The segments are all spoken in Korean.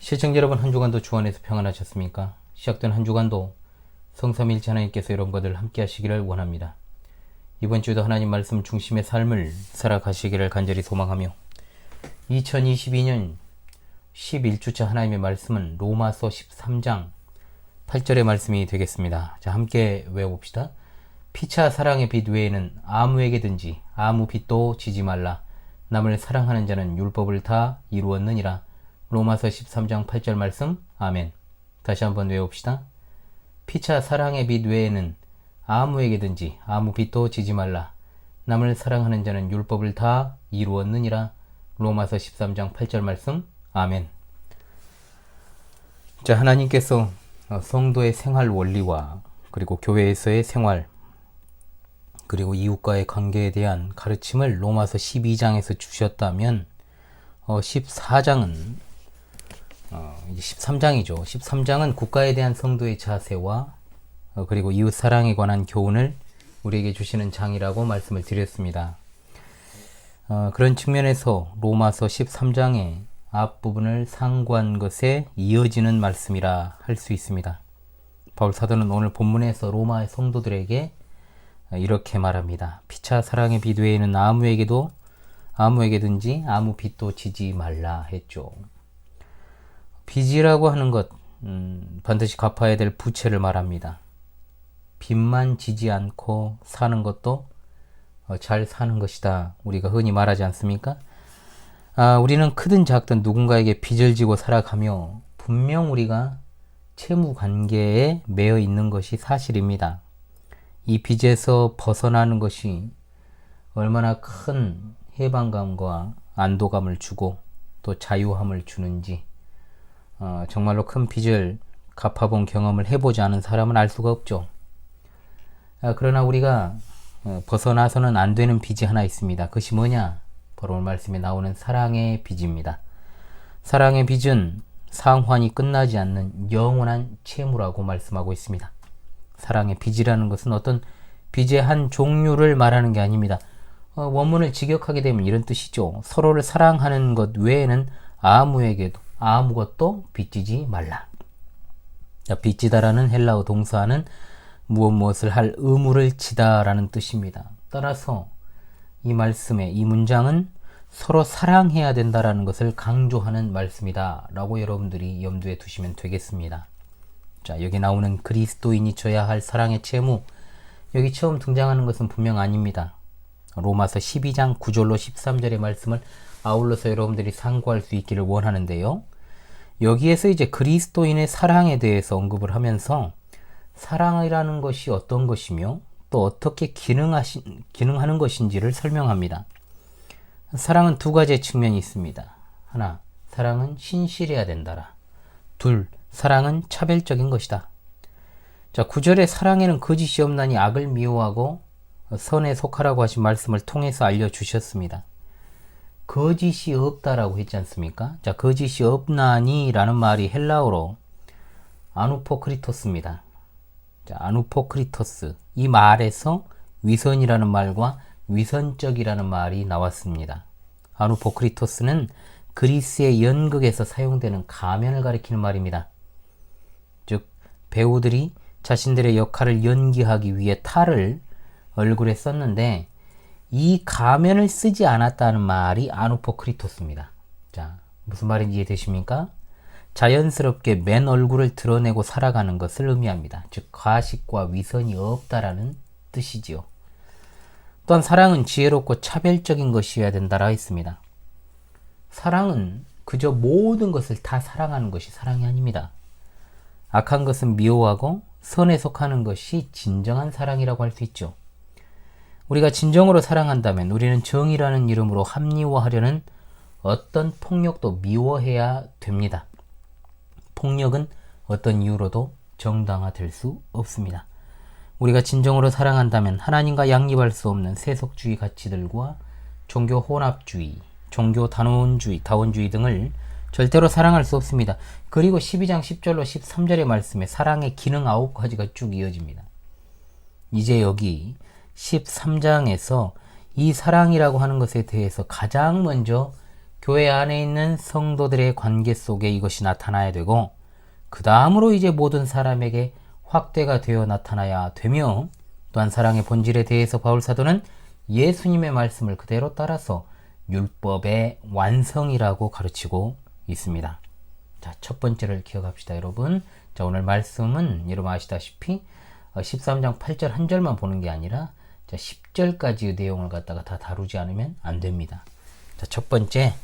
시청자 여러분 한 주간도 주 안에서 평안하셨습니까? 시작된 한 주간도 성삼일체 하나님께서 여러분과들 함께 하시기를 원합니다. 이번 주도 하나님 말씀 중심의 삶을 살아가시기를 간절히 소망하며 2022년 11주차 하나님의 말씀은 로마서 13장 8절의 말씀이 되겠습니다. 자, 함께 외워봅시다. 피차 사랑의 빛 외에는 아무에게든지 아무 빛도 지지 말라. 남을 사랑하는 자는 율법을 다 이루었느니라. 로마서 13장 8절 말씀. 아멘. 다시 한번 외웁시다. 피차 사랑의 빛 외에는 아무에게든지 아무 빛도 지지 말라. 남을 사랑하는 자는 율법을 다 이루었느니라. 로마서 13장 8절 말씀. 아멘. 자, 하나님께서 어, 성도의 생활 원리와 그리고 교회에서의 생활 그리고 이웃과의 관계에 대한 가르침을 로마서 12장에서 주셨다면 어, 14장은 어, 이제 13장이죠. 13장은 국가에 대한 성도의 자세와 어, 그리고 이웃 사랑에 관한 교훈을 우리에게 주시는 장이라고 말씀을 드렸습니다. 어, 그런 측면에서 로마서 13장의 앞부분을 상고한 것에 이어지는 말씀이라 할 수 있습니다. 바울 사도는 오늘 본문에서 로마의 성도들에게 이렇게 말합니다. 피차 사랑의 빛 외에는 아무에게도 아무에게든지 아무 빛도 지지 말라 했죠. 빚이라고 하는 것 음, 반드시 갚아야 될 부채를 말합니다. 빚만 지지 않고 사는 것도 어, 잘 사는 것이다. 우리가 흔히 말하지 않습니까? 아, 우리는 크든 작든 누군가에게 빚을 지고 살아가며 분명 우리가 채무 관계에 매여 있는 것이 사실입니다. 이 빚에서 벗어나는 것이 얼마나 큰 해방감과 안도감을 주고 또 자유함을 주는지 어, 정말로 큰 빚을 갚아본 경험을 해보지 않은 사람은 알 수가 없죠. 아, 그러나 우리가 어, 벗어나서는 안 되는 빚이 하나 있습니다. 그것이 뭐냐? 바로 오늘 말씀에 나오는 사랑의 빚입니다. 사랑의 빚은 상환이 끝나지 않는 영원한 채무라고 말씀하고 있습니다. 사랑의 빚이라는 것은 어떤 빚의 한 종류를 말하는 게 아닙니다. 어, 원문을 직역하게 되면 이런 뜻이죠. 서로를 사랑하는 것 외에는 아무에게도 아무것도 빚지지 말라. 자, 빚지다라는 헬라어 동사는 무엇 무엇을 할 의무를 지다라는 뜻입니다. 따라서 이 말씀에 이 문장은 서로 사랑해야 된다라는 것을 강조하는 말씀이다 라고 여러분들이 염두에 두시면 되겠습니다. 자, 여기 나오는 그리스도인이 져야 할 사랑의 채무 여기 처음 등장하는 것은 분명 아닙니다. 로마서 12장 9절로 13절의 말씀을 아울러서 여러분들이 상고할 수 있기를 원하는데요. 여기에서 이제 그리스도인의 사랑에 대해서 언급을 하면서 사랑이라는 것이 어떤 것이며 또 어떻게 기능하신, 기능하는 것인지를 설명합니다. 사랑은 두 가지의 측면이 있습니다. 하나, 사랑은 신실해야 된다라. 둘, 사랑은 차별적인 것이다. 자, 구절에 사랑에는 거짓이 없나니 악을 미워하고 선에 속하라고 하신 말씀을 통해서 알려주셨습니다. 거짓이 없다라고 했지 않습니까? 자, 거짓이 없나니 라는 말이 헬라어로 아누포크리토스입니다. 자, 아누포크리토스. 이 말에서 위선이라는 말과 위선적이라는 말이 나왔습니다. 아누포크리토스는 그리스의 연극에서 사용되는 가면을 가리키는 말입니다. 즉, 배우들이 자신들의 역할을 연기하기 위해 탈을 얼굴에 썼는데 이 가면을 쓰지 않았다는 말이 아누포크리토스입니다. 자, 무슨 말인지 이해되십니까? 자연스럽게 맨 얼굴을 드러내고 살아가는 것을 의미합니다. 즉, 과식과 위선이 없다라는 뜻이지요. 또한 사랑은 지혜롭고 차별적인 것이어야 된다라 했습니다. 사랑은 그저 모든 것을 다 사랑하는 것이 사랑이 아닙니다. 악한 것은 미워하고 선에 속하는 것이 진정한 사랑이라고 할 수 있죠. 우리가 진정으로 사랑한다면 우리는 정의라는 이름으로 합리화하려는 어떤 폭력도 미워해야 됩니다. 폭력은 어떤 이유로도 정당화될 수 없습니다. 우리가 진정으로 사랑한다면 하나님과 양립할 수 없는 세속주의 가치들과 종교 혼합주의, 종교 단원주의, 다원주의 등을 절대로 사랑할 수 없습니다. 그리고 12장 10절로 13절의 말씀에 사랑의 기능 9가지가 쭉 이어집니다. 이제 여기 13장에서 이 사랑이라고 하는 것에 대해서 가장 먼저 교회 안에 있는 성도들의 관계 속에 이것이 나타나야 되고 그 다음으로 이제 모든 사람에게 확대가 되어 나타나야 되며 또한 사랑의 본질에 대해서 바울 사도는 예수님의 말씀을 그대로 따라서 율법의 완성이라고 가르치고 있습니다. 자, 첫 번째를 기억합시다, 여러분. 자, 오늘 말씀은 여러분 아시다시피 13장 어, 8절 한 절만 보는 게 아니라 자, 10절까지의 내용을 갖다가 다 다루지 않으면 안 됩니다. 자, 첫 번째,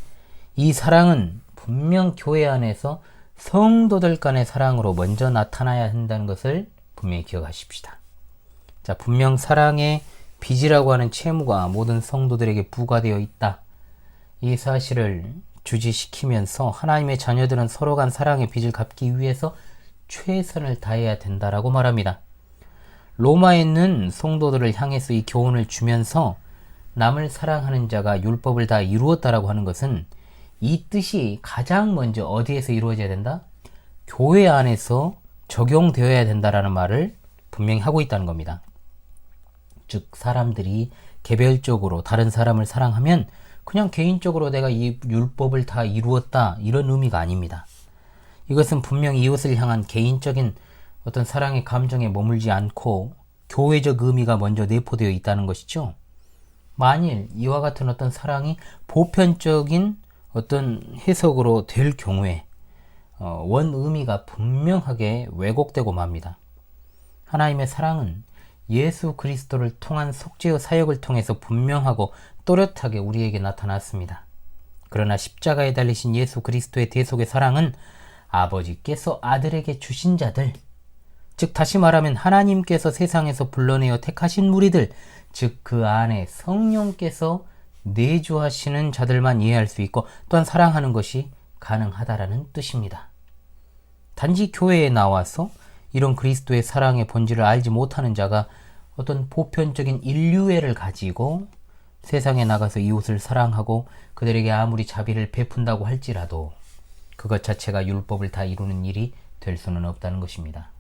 이 사랑은 분명 교회 안에서 성도들 간의 사랑으로 먼저 나타나야 한다는 것을 분명히 기억하십시다. 자, 분명 사랑의 빚이라고 하는 채무가 모든 성도들에게 부과되어 있다. 이 사실을 주지시키면서 하나님의 자녀들은 서로 간 사랑의 빚을 갚기 위해서 최선을 다해야 된다라고 말합니다. 로마에 있는 성도들을 향해서 이 교훈을 주면서 남을 사랑하는 자가 율법을 다 이루었다라고 하는 것은 이 뜻이 가장 먼저 어디에서 이루어져야 된다? 교회 안에서 적용되어야 된다라는 말을 분명히 하고 있다는 겁니다. 즉 사람들이 개별적으로 다른 사람을 사랑하면 그냥 개인적으로 내가 이 율법을 다 이루었다 이런 의미가 아닙니다. 이것은 분명히 이웃을 향한 개인적인 어떤 사랑의 감정에 머물지 않고 교회적 의미가 먼저 내포되어 있다는 것이죠. 만일 이와 같은 어떤 사랑이 보편적인 어떤 해석으로 될 경우에 어, 원 의미가 분명하게 왜곡되고 맙니다. 하나님의 사랑은 예수 그리스도를 통한 속죄의 사역을 통해서 분명하고 또렷하게 우리에게 나타났습니다. 그러나 십자가에 달리신 예수 그리스도의 대속의 사랑은 아버지께서 아들에게 주신 자들, 즉 다시 말하면 하나님께서 세상에서 불러내어 택하신 무리들, 즉 그 안에 성령께서 내주하시는 자들만 이해할 수 있고 또한 사랑하는 것이 가능하다라는 뜻입니다. 단지 교회에 나와서 이런 그리스도의 사랑의 본질을 알지 못하는 자가 어떤 보편적인 인류애를 가지고 세상에 나가서 이웃을 사랑하고 그들에게 아무리 자비를 베푼다고 할지라도 그것 자체가 율법을 다 이루는 일이 될 수는 없다는 것입니다.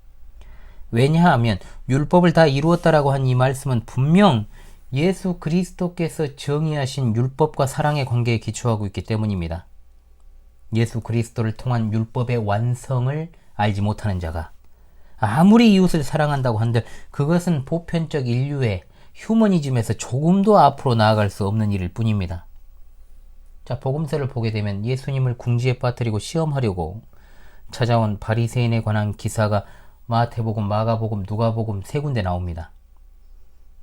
왜냐하면 율법을 다 이루었다라고 한 이 말씀은 분명 예수 그리스도께서 정의하신 율법과 사랑의 관계에 기초하고 있기 때문입니다. 예수 그리스도를 통한 율법의 완성을 알지 못하는 자가 아무리 이웃을 사랑한다고 한들 그것은 보편적 인류의 휴머니즘에서 조금도 앞으로 나아갈 수 없는 일일 뿐입니다. 자, 복음서를 보게 되면 예수님을 궁지에 빠뜨리고 시험하려고 찾아온 바리새인에 관한 기사가 마태복음, 마가복음, 누가복음 세 군데 나옵니다.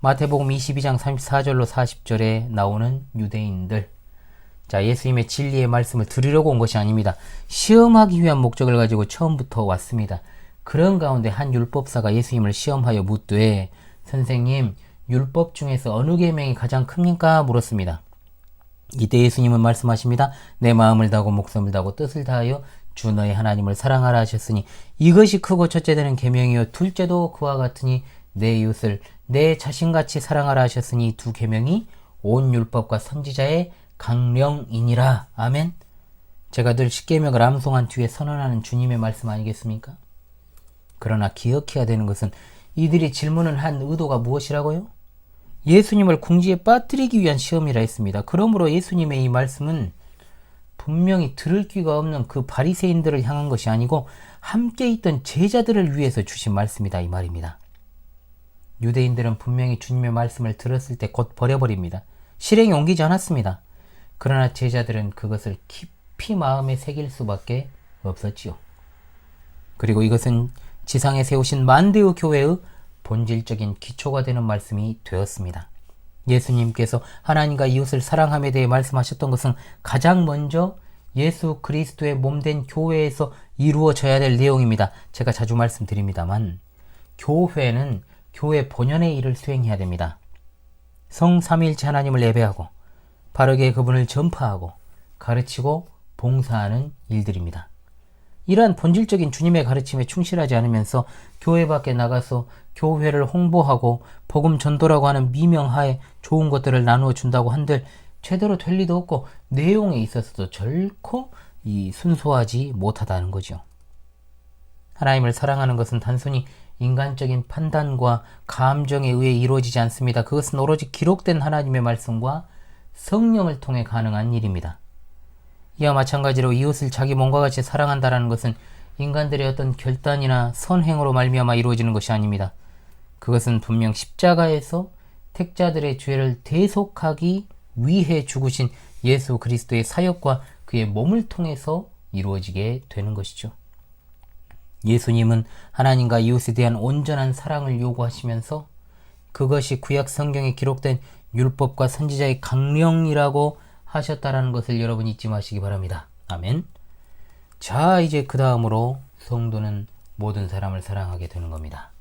마태복음 22장 34절로 40절에 나오는 유대인들. 자, 예수님의 진리의 말씀을 들으려고 온 것이 아닙니다. 시험하기 위한 목적을 가지고 처음부터 왔습니다. 그런 가운데 한 율법사가 예수님을 시험하여 묻되 선생님 율법 중에서 어느 계명이 가장 큽니까? 물었습니다. 이때 예수님은 말씀하십니다. 내 마음을 다하고 목숨을 다하고 뜻을 다하여 주 너의 하나님을 사랑하라 하셨으니 이것이 크고 첫째 되는 계명이요 둘째도 그와 같으니 내 이웃을 내 자신같이 사랑하라 하셨으니 두 계명이 온 율법과 선지자의 강령이니라. 아멘. 제가 늘 십계명을 암송한 뒤에 선언하는 주님의 말씀 아니겠습니까? 그러나 기억해야 되는 것은 이들이 질문을 한 의도가 무엇이라고요? 예수님을 궁지에 빠뜨리기 위한 시험이라 했습니다. 그러므로 예수님의 이 말씀은 분명히 들을 귀가 없는 그 바리새인들을 향한 것이 아니고 함께 있던 제자들을 위해서 주신 말씀이다 이 말입니다. 유대인들은 분명히 주님의 말씀을 들었을 때 곧 버려버립니다. 실행에 옮기지 않았습니다. 그러나 제자들은 그것을 깊이 마음에 새길 수밖에 없었지요. 그리고 이것은 지상에 세우신 만대의 교회의 본질적인 기초가 되는 말씀이 되었습니다. 예수님께서 하나님과 이웃을 사랑함에 대해 말씀하셨던 것은 가장 먼저 예수 그리스도의 몸된 교회에서 이루어져야 될 내용입니다. 제가 자주 말씀드립니다만 교회는 교회 본연의 일을 수행해야 됩니다. 성삼일체 하나님을 예배하고 바르게 그분을 전파하고 가르치고 봉사하는 일들입니다. 이러한 본질적인 주님의 가르침에 충실하지 않으면서 교회 밖에 나가서 교회를 홍보하고 복음 전도라고 하는 미명하에 좋은 것들을 나누어 준다고 한들 제대로 될 리도 없고 내용에 있어서도 결코 이 순수하지 못하다는 거죠. 하나님을 사랑하는 것은 단순히 인간적인 판단과 감정에 의해 이루어지지 않습니다. 그것은 오로지 기록된 하나님의 말씀과 성령을 통해 가능한 일입니다. 이와 마찬가지로 이웃을 자기 몸과 같이 사랑한다라는 것은 인간들의 어떤 결단이나 선행으로 말미암아 이루어지는 것이 아닙니다. 그것은 분명 십자가에서 택자들의 죄를 대속하기 위해 죽으신 예수 그리스도의 사역과 그의 몸을 통해서 이루어지게 되는 것이죠. 예수님은 하나님과 이웃에 대한 온전한 사랑을 요구하시면서 그것이 구약 성경에 기록된 율법과 선지자의 강령이라고 하셨다라는 것을 여러분 잊지 마시기 바랍니다. 아멘. 자, 이제 그 다음으로 성도는 모든 사람을 사랑하게 되는 겁니다.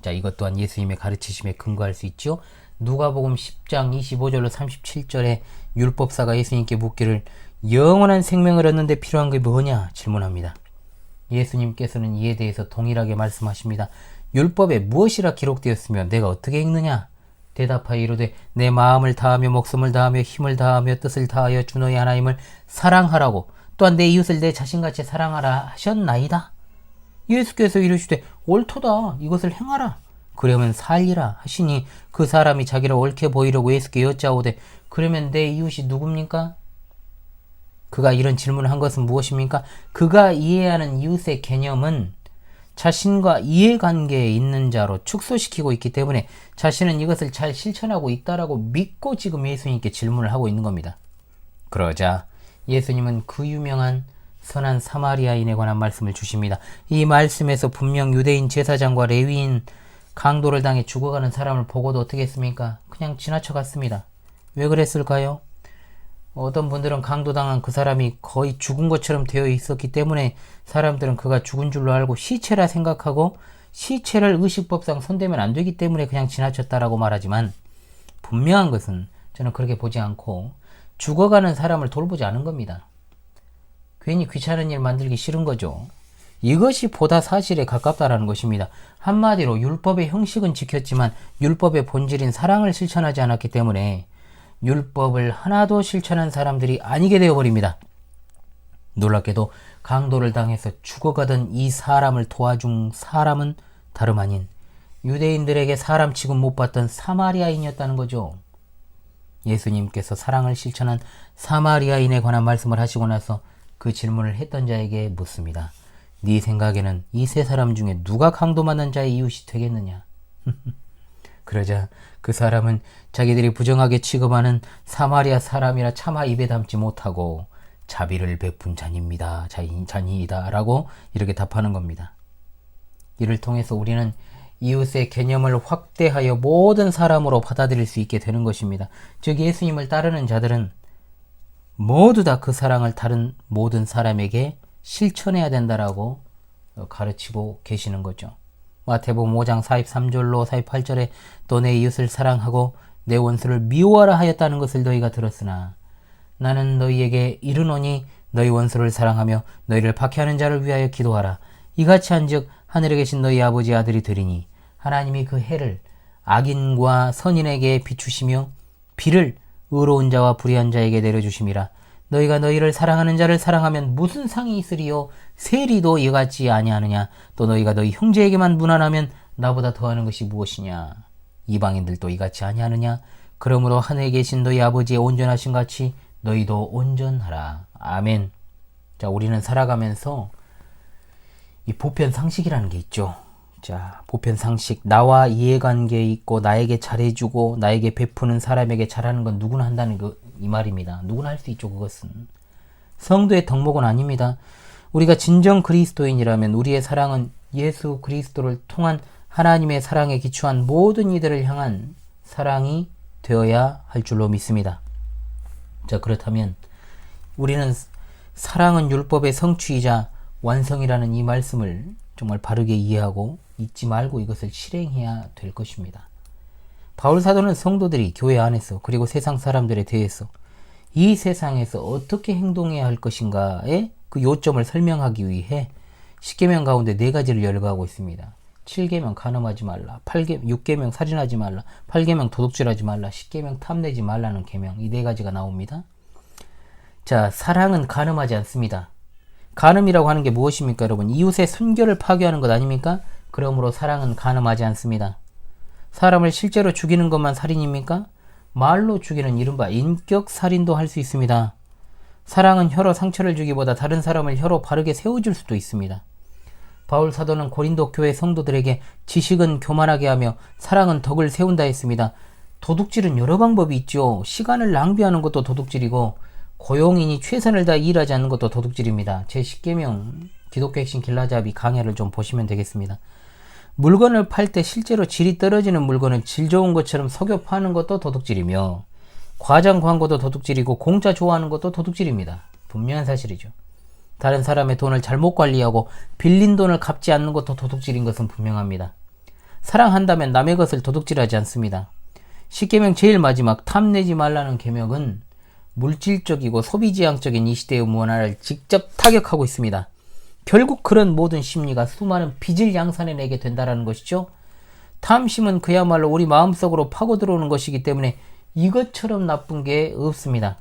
자, 이것 또한 예수님의 가르치심에 근거할 수 있죠. 누가복음 10장 25절로 37절에 율법사가 예수님께 묻기를 영원한 생명을 얻는데 필요한 게 뭐냐 질문합니다. 예수님께서는 이에 대해서 동일하게 말씀하십니다. 율법에 무엇이라 기록되었으며 내가 어떻게 읽느냐? 대답하여 이르되 내 마음을 다하며 목숨을 다하며 힘을 다하며 뜻을 다하여 주 너의 하나님을 사랑하라고 또한 내 이웃을 내 자신같이 사랑하라 하셨나이다. 예수께서 이르시되 옳도다 이것을 행하라. 그러면 살리라 하시니 그 사람이 자기를 옳게 보이려고 예수께 여짜오되 그러면 내 이웃이 누굽니까? 그가 이런 질문을 한 것은 무엇입니까? 그가 이해하는 이웃의 개념은 자신과 이해관계에 있는 자로 축소시키고 있기 때문에 자신은 이것을 잘 실천하고 있다라고 믿고 지금 예수님께 질문을 하고 있는 겁니다. 그러자 예수님은 그 유명한 선한 사마리아인에 관한 말씀을 주십니다. 이 말씀에서 분명 유대인 제사장과 레위인 강도를 당해 죽어가는 사람을 보고도 어떻게 했습니까? 그냥 지나쳐 갔습니다. 왜 그랬을까요? 어떤 분들은 강도당한 그 사람이 거의 죽은 것처럼 되어 있었기 때문에 사람들은 그가 죽은 줄로 알고 시체라 생각하고 시체를 의식법상 손대면 안 되기 때문에 그냥 지나쳤다라고 말하지만 분명한 것은 저는 그렇게 보지 않고 죽어가는 사람을 돌보지 않은 겁니다. 괜히 귀찮은 일 만들기 싫은 거죠. 이것이 보다 사실에 가깝다라는 것입니다. 한마디로 율법의 형식은 지켰지만 율법의 본질인 사랑을 실천하지 않았기 때문에 율법을 하나도 실천한 사람들이 아니게 되어버립니다. 놀랍게도 강도를 당해서 죽어가던 이 사람을 도와준 사람은 다름 아닌 유대인들에게 사람 취급 못 받던 사마리아인이었다는 거죠. 예수님께서 사랑을 실천한 사마리아인에 관한 말씀을 하시고 나서 그 질문을 했던 자에게 묻습니다. 네 생각에는 이 세 사람 중에 누가 강도 만난 자의 이웃이 되겠느냐? 그러자 그 사람은 자기들이 부정하게 취급하는 사마리아 사람이라 차마 입에 담지 못하고 자비를 베푼 자입니다. 자니이다. 라고 이렇게 답하는 겁니다. 이를 통해서 우리는 이웃의 개념을 확대하여 모든 사람으로 받아들일 수 있게 되는 것입니다. 즉, 예수님을 따르는 자들은 모두 다 그 사랑을 다른 모든 사람에게 실천해야 된다라고 가르치고 계시는 거죠. 마태복음 5장 43절로 48절에 또 내 이웃을 사랑하고 내 원수를 미워하라 하였다는 것을 너희가 들었으나 나는 너희에게 이르노니 너희 원수를 사랑하며 너희를 박해하는 자를 위하여 기도하라. 이같이 한즉 하늘에 계신 너희 아버지 아들이 되리니 하나님이 그 해를 악인과 선인에게 비추시며 비를 의로운 자와 불의한 자에게 내려주심이라. 너희가 너희를 사랑하는 자를 사랑하면 무슨 상이 있으리요? 세리도 이같지 아니하느냐? 또 너희가 너희 형제에게만 무난하면 나보다 더하는 것이 무엇이냐? 이방인들도 이같이 아니하느냐? 그러므로 하늘에 계신 너희 아버지의 온전하신 같이 너희도 온전하라. 아멘. 자, 우리는 살아가면서 이 보편 상식이라는 게 있죠. 자, 보편 상식. 나와 이해관계 있고 나에게 잘해주고 나에게 베푸는 사람에게 잘하는 건 누구나 한다는 그, 이 말입니다. 누구나 할 수 있죠, 그것은. 성도의 덕목은 아닙니다. 우리가 진정 그리스도인이라면 우리의 사랑은 예수 그리스도를 통한 하나님의 사랑에 기초한 모든 이들을 향한 사랑이 되어야 할 줄로 믿습니다. 자, 그렇다면 우리는 사랑은 율법의 성취이자 완성이라는 이 말씀을 정말 바르게 이해하고 잊지 말고 이것을 실행해야 될 것입니다. 바울 사도는 성도들이 교회 안에서 그리고 세상 사람들에 대해서 이 세상에서 어떻게 행동해야 할 것인가에 그 요점을 설명하기 위해 10계명 가운데 네 가지를 열거하고 있습니다. 7계명 간음하지 말라, 8계, 6계명 살인하지 말라, 8계명 도둑질하지 말라, 10계명 탐내지 말라는 계명 이 네 가지가 나옵니다. 자, 사랑은 간음하지 않습니다. 간음이라고 하는 게 무엇입니까, 여러분? 이웃의 순결을 파괴하는 것 아닙니까? 그러므로 사랑은 간음하지 않습니다. 사람을 실제로 죽이는 것만 살인입니까? 말로 죽이는 이른바 인격 살인도 할 수 있습니다. 사랑은 혀로 상처를 주기보다 다른 사람을 혀로 바르게 세워줄 수도 있습니다. 바울 사도는 고린도 교회 성도들에게 지식은 교만하게 하며 사랑은 덕을 세운다 했습니다. 도둑질은 여러 방법이 있죠. 시간을 낭비하는 것도 도둑질이고 고용인이 최선을 다해 일하지 않는 것도 도둑질입니다. 제 10계명 기독교 핵심 길라잡이 강해를 좀 보시면 되겠습니다. 물건을 팔 때 실제로 질이 떨어지는 물건은 질 좋은 것처럼 속여 파는 것도 도둑질이며 과장 광고도 도둑질이고 공짜 좋아하는 것도 도둑질입니다. 분명한 사실이죠. 다른 사람의 돈을 잘못 관리하고 빌린 돈을 갚지 않는 것도 도둑질인 것은 분명합니다. 사랑한다면 남의 것을 도둑질하지 않습니다. 십계명 제일 마지막 탐내지 말라는 계명은 물질적이고 소비지향적인 이 시대의 문화를 직접 타격하고 있습니다. 결국 그런 모든 심리가 수많은 빚을 양산해내게 된다는 것이죠. 탐심은 그야말로 우리 마음속으로 파고 들어오는 것이기 때문에 이것처럼 나쁜 게 없습니다.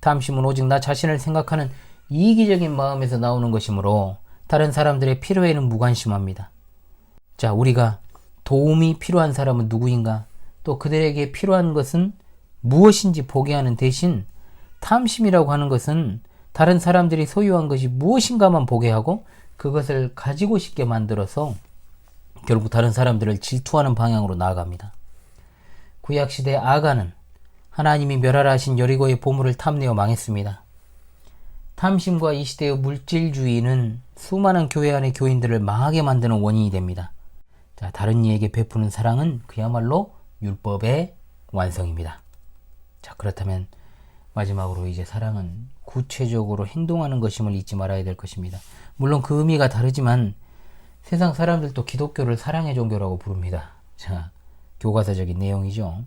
탐심은 오직 나 자신을 생각하는 이기적인 마음에서 나오는 것이므로 다른 사람들의 필요에는 무관심합니다. 자, 우리가 도움이 필요한 사람은 누구인가? 또 그들에게 필요한 것은 무엇인지 보게 하는 대신 탐심이라고 하는 것은 다른 사람들이 소유한 것이 무엇인가만 보게 하고 그것을 가지고 싶게 만들어서 결국 다른 사람들을 질투하는 방향으로 나아갑니다. 구약시대 아가는 하나님이 멸하라 하신 여리고의 보물을 탐내어 망했습니다. 탐심과 이 시대의 물질주의는 수많은 교회 안의 교인들을 망하게 만드는 원인이 됩니다. 자, 다른 이에게 베푸는 사랑은 그야말로 율법의 완성입니다. 자, 그렇다면 마지막으로 이제 사랑은 구체적으로 행동하는 것임을 잊지 말아야 될 것입니다. 물론 그 의미가 다르지만 세상 사람들도 기독교를 사랑의 종교라고 부릅니다. 자, 교과서적인 내용이죠.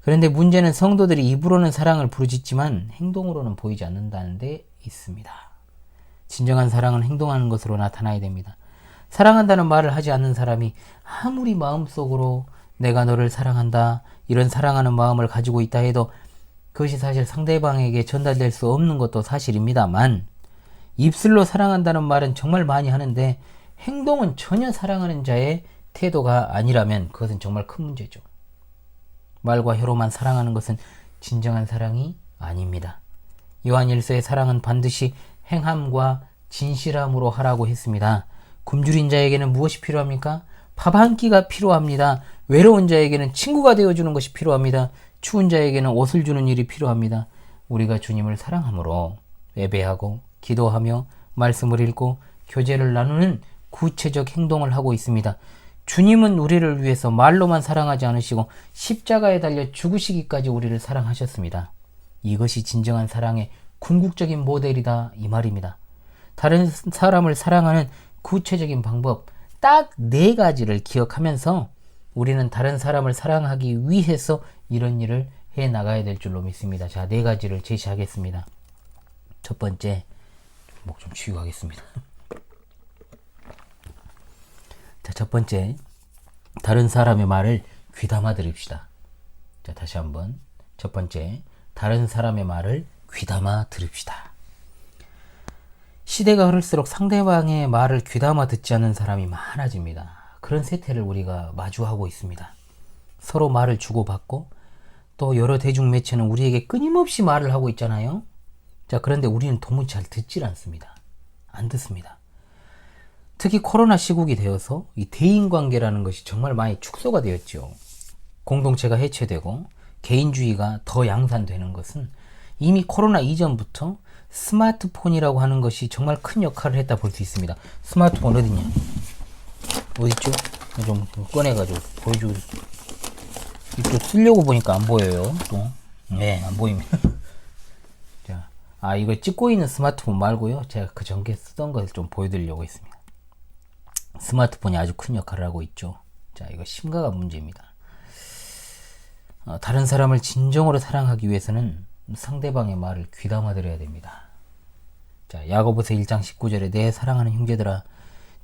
그런데 문제는 성도들이 입으로는 사랑을 부르짖지만 행동으로는 보이지 않는다는 데 있습니다. 진정한 사랑은 행동하는 것으로 나타나야 됩니다. 사랑한다는 말을 하지 않는 사람이 아무리 마음속으로 내가 너를 사랑한다, 이런 사랑하는 마음을 가지고 있다 해도 그것이 사실 상대방에게 전달될 수 없는 것도 사실입니다만, 입술로 사랑한다는 말은 정말 많이 하는데, 행동은 전혀 사랑하는 자의 태도가 아니라면 그것은 정말 큰 문제죠. 말과 혀로만 사랑하는 것은 진정한 사랑이 아닙니다. 요한 1서의 사랑은 반드시 행함과 진실함으로 하라고 했습니다. 굶주린 자에게는 무엇이 필요합니까? 밥 한 끼가 필요합니다. 외로운 자에게는 친구가 되어주는 것이 필요합니다. 추운 자에게는 옷을 주는 일이 필요합니다. 우리가 주님을 사랑함으로 예배하고 기도하며 말씀을 읽고 교제를 나누는 구체적 행동을 하고 있습니다. 주님은 우리를 위해서 말로만 사랑하지 않으시고 십자가에 달려 죽으시기까지 우리를 사랑하셨습니다. 이것이 진정한 사랑의 궁극적인 모델이다 이 말입니다. 다른 사람을 사랑하는 구체적인 방법 딱 네 가지를 기억하면서 우리는 다른 사람을 사랑하기 위해서 이런 일을 해 나가야 될 줄로 믿습니다. 자, 네 가지를 제시하겠습니다. 첫 번째, 목좀 쉬고 하겠습니다. 자, 첫 번째, 다른 사람의 말을 귀담아 들읍시다. 자, 다시 한번. 첫 번째, 다른 사람의 말을 귀담아 들읍시다. 시대가 흐를수록 상대방의 말을 귀담아 듣지 않는 사람이 많아집니다. 그런 세태를 우리가 마주하고 있습니다. 서로 말을 주고받고 또 여러 대중 매체는 우리에게 끊임없이 말을 하고 있잖아요. 자, 그런데 우리는 도무지 잘 듣질 않습니다. 안 듣습니다. 특히 코로나 시국이 되어서 이 대인 관계라는 것이 정말 많이 축소가 되었죠. 공동체가 해체되고 개인주의가 더 양산되는 것은 이미 코로나 이전부터 스마트폰이라고 하는 것이 정말 큰 역할을 했다 볼 수 있습니다. 스마트폰 어디냐? 어딨죠? 좀 꺼내가지고 보여주고 또 쓰려고 보니까 안 보여요. 또. 네, 안 보입니다. 자, 아, 이거 찍고 있는 스마트폰 말고요. 제가 그 전에 쓰던 것을 좀 보여드리려고 했습니다. 스마트폰이 아주 큰 역할을 하고 있죠. 자, 이거 심각한 문제입니다. 어, 다른 사람을 진정으로 사랑하기 위해서는 상대방의 말을 귀담아 들어야 됩니다. 자, 야고보서 1장 19절에 내 사랑하는 형제들아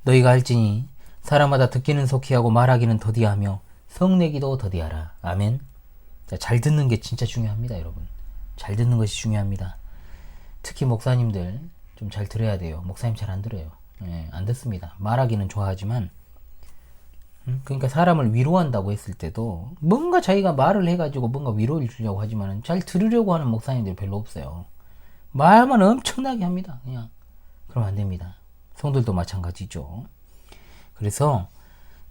너희가 알지니 사람마다 듣기는 속히 하고 말하기는 더디하며 성내기도 더디하라. 아멘. 자, 잘 듣는 게 진짜 중요합니다, 여러분. 잘 듣는 것이 중요합니다. 특히 목사님들 좀 잘 들어야 돼요. 목사님 잘 안 들어요. 예, 안 듣습니다. 말하기는 좋아하지만 음, 그러니까 사람을 위로한다고 했을 때도 뭔가 자기가 말을 해가지고 뭔가 위로를 주려고 하지만 잘 들으려고 하는 목사님들 별로 없어요. 말만 엄청나게 합니다. 그냥. 그러면 안 됩니다. 성들도 마찬가지죠. 그래서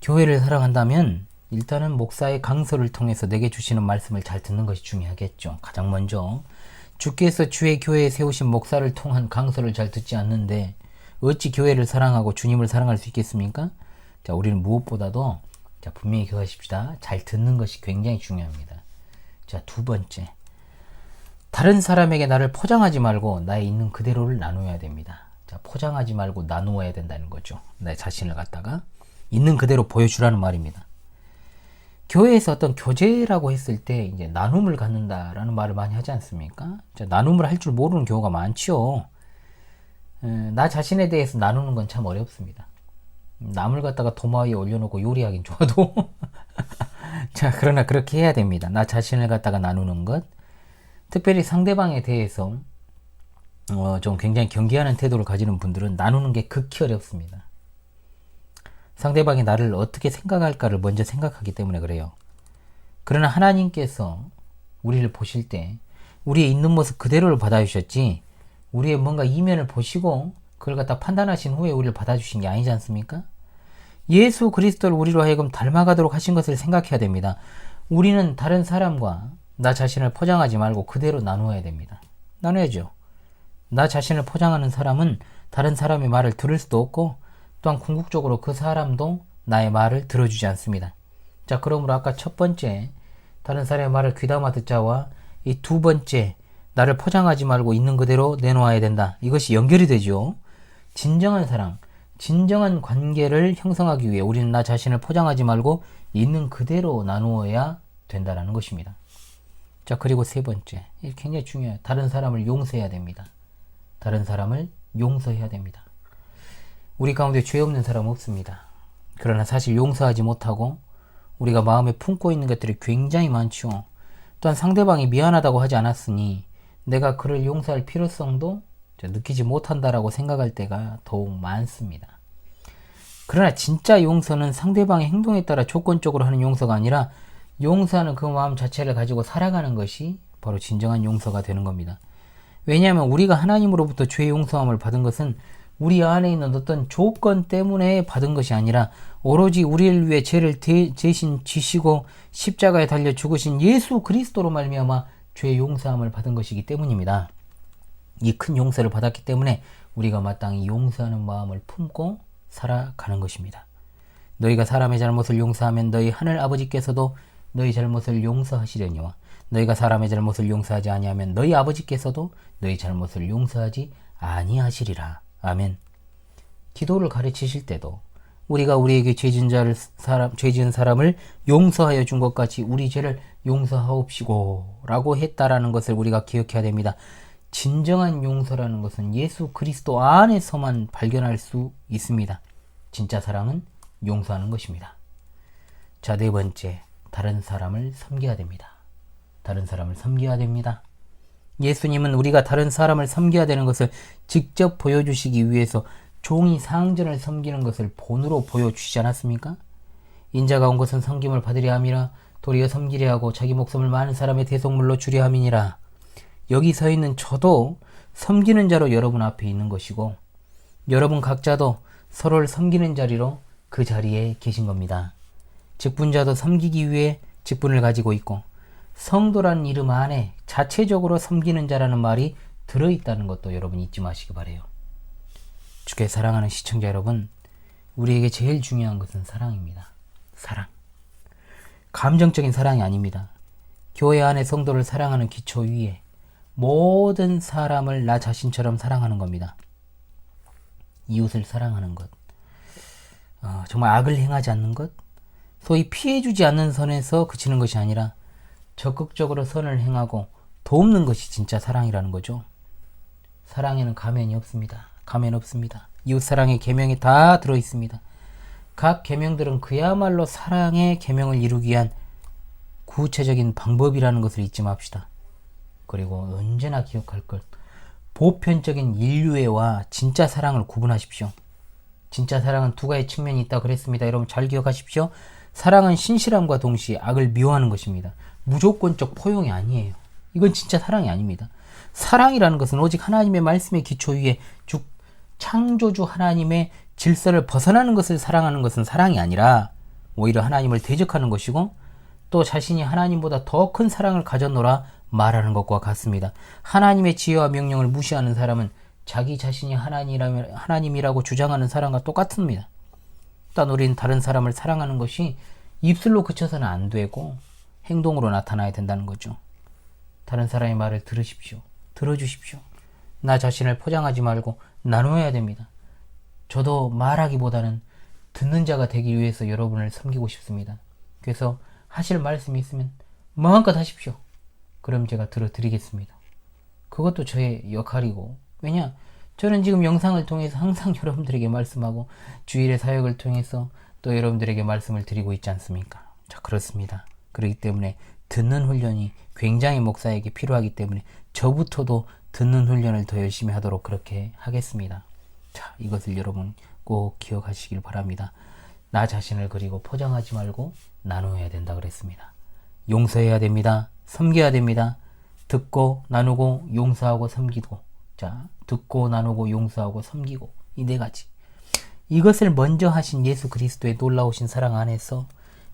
교회를 사랑한다면 일단은 목사의 강서를 통해서 내게 주시는 말씀을 잘 듣는 것이 중요하겠죠. 가장 먼저 주께서 주의 교회에 세우신 목사를 통한 강서를 잘 듣지 않는데 어찌 교회를 사랑하고 주님을 사랑할 수 있겠습니까? 자, 우리는 무엇보다도 자, 분명히 기억하십시다. 잘 듣는 것이 굉장히 중요합니다. 자, 두 번째. 다른 사람에게 나를 포장하지 말고 나의 있는 그대로를 나누어야 됩니다. 자, 포장하지 말고 나누어야 된다는 거죠. 내 자신을 갖다가 있는 그대로 보여주라는 말입니다. 교회에서 어떤 교제라고 했을 때 이제 나눔을 갖는다라는 말을 많이 하지 않습니까? 자, 나눔을 할 줄 모르는 경우가. 에, 나 자신에 대해서 나누는 건 참 어렵습니다. 남을 갖다가 도마 위에 올려놓고 요리하긴 좋아도 자 그러나 그렇게 해야 됩니다. 나 자신을 갖다가 나누는 것 특별히 상대방에 대해서 어, 좀 굉장히 경계하는 태도를 가지는 분들은 나누는 게 극히 어렵습니다. 상대방이 나를 어떻게 생각할까를 먼저 생각하기 때문에 그래요. 그러나 하나님께서 우리를 보실 때 우리의 있는 모습 그대로를 받아주셨지 우리의 뭔가 이면을 보시고 그걸 갖다 판단하신 후에 우리를 받아주신 게 아니지 않습니까? 예수 그리스도를 우리로 하여금 닮아가도록 하신 것을 생각해야 됩니다. 우리는 다른 사람과 나 자신을 포장하지 말고 그대로 나누어야 됩니다. 나눠야죠. 나 자신을 포장하는 사람은 다른 사람의 말을 들을 수도 없고 또한 궁극적으로 그 사람도 나의 말을 들어주지 않습니다. 자, 그러므로 아까 첫 번째 다른 사람의 말을 귀담아 듣자와 이 두 번째 나를 포장하지 말고 있는 그대로 내놓아야 된다. 이것이 연결이 되죠. 진정한 사랑, 진정한 관계를 형성하기 위해 우리는 나 자신을 포장하지 말고 있는 그대로 나누어야 된다라는 것입니다. 자, 그리고 세 번째. 이게 굉장히 중요해요. 다른 사람을 용서해야 됩니다. 다른 사람을 용서해야 됩니다. 우리 가운데 죄 없는 사람 없습니다. 그러나 사실 용서하지 못하고 우리가 마음에 품고 있는 것들이 굉장히 많죠. 또한 상대방이 미안하다고 하지 않았으니 내가 그를 용서할 필요성도 느끼지 못한다라고 생각할 때가 더욱 많습니다. 그러나 진짜 용서는 상대방의 행동에 따라 조건적으로 하는 용서가 아니라 용서하는 그 마음 자체를 가지고 살아가는 것이 바로 진정한 용서가 되는 겁니다. 왜냐하면 우리가 하나님으로부터 죄 용서함을 받은 것은 우리 안에 있는 어떤 조건 때문에 받은 것이 아니라 오로지 우리를 위해 죄를 대신 지시고 십자가에 달려 죽으신 예수 그리스도로 말미암아 죄 용서함을 받은 것이기 때문입니다. 이 큰 용서를 받았기 때문에 우리가 마땅히 용서하는 마음을 품고 살아가는 것입니다. 너희가 사람의 잘못을 용서하면 너희 하늘 아버지께서도 너희 잘못을 용서하시려니와 너희가 사람의 잘못을 용서하지 아니하면 너희 아버지께서도 너희 잘못을 용서하지 아니하시리라. 아멘. 기도를 가르치실 때도 우리가 우리에게 죄진 자를 사람 죄진 사람을 용서하여 준 것 같이 우리 죄를 용서하옵시고라고 했다라는 것을 우리가 기억해야 됩니다. 진정한 용서라는 것은 예수 그리스도 안에서만 발견할 수 있습니다. 진짜 사랑은 용서하는 것입니다. 자, 네 번째. 다른 사람을 섬겨야 됩니다. 다른 사람을 섬겨야 됩니다. 예수님은 우리가 다른 사람을 섬겨야 되는 것을 직접 보여주시기 위해서 종이 상전을 섬기는 것을 본으로 보여주시지 않았습니까? 인자가 온 것은 섬김을 받으려 함이라 도리어 섬기려 하고 자기 목숨을 많은 사람의 대속물로 주려 함이니라. 여기 서 있는 저도 섬기는 자로 여러분 앞에 있는 것이고 여러분 각자도 서로를 섬기는 자리로 그 자리에 계신 겁니다. 직분자도 섬기기 위해 직분을 가지고 있고 성도라는 이름 안에 자체적으로 섬기는 자라는 말이 들어있다는 것도 여러분 잊지 마시기 바래요. 주께 사랑하는 시청자 여러분, 우리에게 제일 중요한 것은 사랑입니다. 사랑. 감정적인 사랑이 아닙니다. 교회 안에 성도를 사랑하는 기초 위에 모든 사람을 나 자신처럼 사랑하는 겁니다. 이웃을 사랑하는 것. 어, 정말 악을 행하지 않는 것. 소위 피해주지 않는 선에서 그치는 것이 아니라 적극적으로 선을 행하고 돕는 것이 진짜 사랑이라는 거죠. 사랑에는 가면이 없습니다. 가면 없습니다. 이웃 사랑의 계명이 다 들어 있습니다. 각 계명들은 그야말로 사랑의 계명을 이루기 위한 구체적인 방법이라는 것을 잊지 맙시다. 그리고 언제나 기억할 것. 보편적인 인류애와 진짜 사랑을 구분하십시오. 진짜 사랑은 두 가지 측면이 있다 그랬습니다. 여러분 잘 기억하십시오. 사랑은 신실함과 동시에 악을 미워하는 것입니다. 무조건적 포용이 아니에요. 이건 진짜 사랑이 아닙니다. 사랑이라는 것은 오직 하나님의 말씀의 기초 위에 쭉 창조주 하나님의 질서를 벗어나는 것을 사랑하는 것은 사랑이 아니라 오히려 하나님을 대적하는 것이고 또 자신이 하나님보다 더 큰 사랑을 가졌노라 말하는 것과 같습니다. 하나님의 지혜와 명령을 무시하는 사람은 자기 자신이 하나님이라고 주장하는 사람과 똑같습니다. 또한 우리는 다른 사람을 사랑하는 것이 입술로 그쳐서는 안 되고 행동으로 나타나야 된다는 거죠. 다른 사람의 말을 들으십시오. 들어주십시오. 나 자신을 포장하지 말고 나눠야 됩니다. 저도 말하기보다는 듣는 자가 되기 위해서 여러분을 섬기고 싶습니다. 그래서 하실 말씀이 있으면 마음껏 하십시오. 그럼 제가 들어드리겠습니다. 그것도 저의 역할이고 왜냐 저는 지금 영상을 통해서 항상 여러분들에게 말씀하고 주일의 사역을 통해서 또 여러분들에게 말씀을 드리고 있지 않습니까? 자 그렇습니다. 그렇기 때문에 듣는 훈련이 굉장히 목사에게 필요하기 때문에 저부터도 듣는 훈련을 더 열심히 하도록 그렇게 하겠습니다. 자 이것을 여러분 꼭 기억하시길 바랍니다. 나 자신을 그리고 포장하지 말고 나눠야 된다 그랬습니다. 용서해야 됩니다. 섬겨야 됩니다. 듣고 나누고 용서하고 섬기고 자 듣고 나누고 용서하고 섬기고 이 네 가지 이것을 먼저 하신 예수 그리스도의 놀라우신 사랑 안에서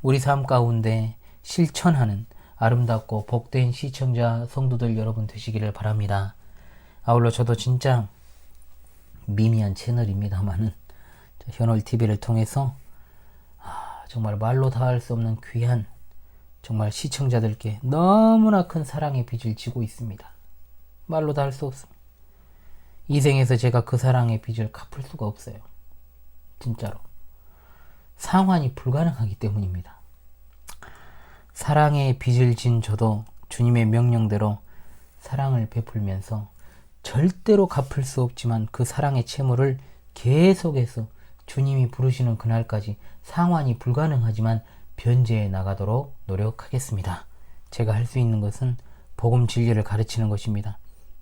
우리 삶 가운데 실천하는 아름답고 복된 시청자 성도들 여러분 되시기를 바랍니다. 아울러 저도 진짜 미미한 채널입니다만은 현월 TV를 통해서 아, 정말 말로 다 할 수 없는 귀한 정말 시청자들께 너무나 큰 사랑의 빚을 지고 있습니다. 말로 다 할 수 없습니다. 이 생에서 제가 그 사랑의 빚을 갚을 수가 없어요. 진짜로. 상환이 불가능하기 때문입니다. 사랑의 빚을 진 저도 주님의 명령대로 사랑을 베풀면서 절대로 갚을 수 없지만 그 사랑의 채무를 계속해서 주님이 부르시는 그날까지 상환이 불가능하지만 변제해 나가도록 노력하겠습니다. 제가 할 수 있는 것은 복음 진리를 가르치는 것입니다.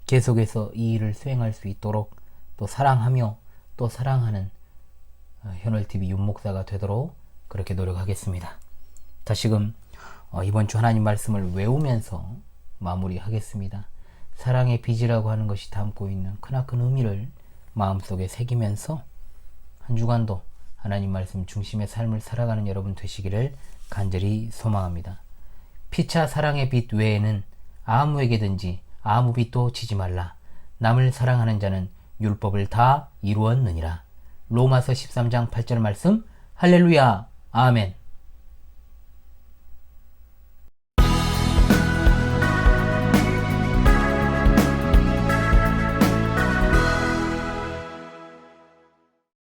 계속해서 이 일을 수행할 수 있도록 또 사랑하며 또 사랑하는 어, 현월TV 윤목사가 되도록 그렇게 노력하겠습니다. 다시금 어, 이번 주 하나님 말씀을 외우면서 마무리하겠습니다. 사랑의 빚이라고 하는 것이 담고 있는 크나큰 의미를 마음속에 새기면서 한 주간도 하나님 말씀 중심의 삶을 살아가는 여러분 되시기를 간절히 소망합니다. 피차 사랑의 빚 외에는 아무에게든지 아무 빚도 지지 말라. 남을 사랑하는 자는 율법을 다 이루었느니라. 로마서 13장 8절 말씀 할렐루야 아멘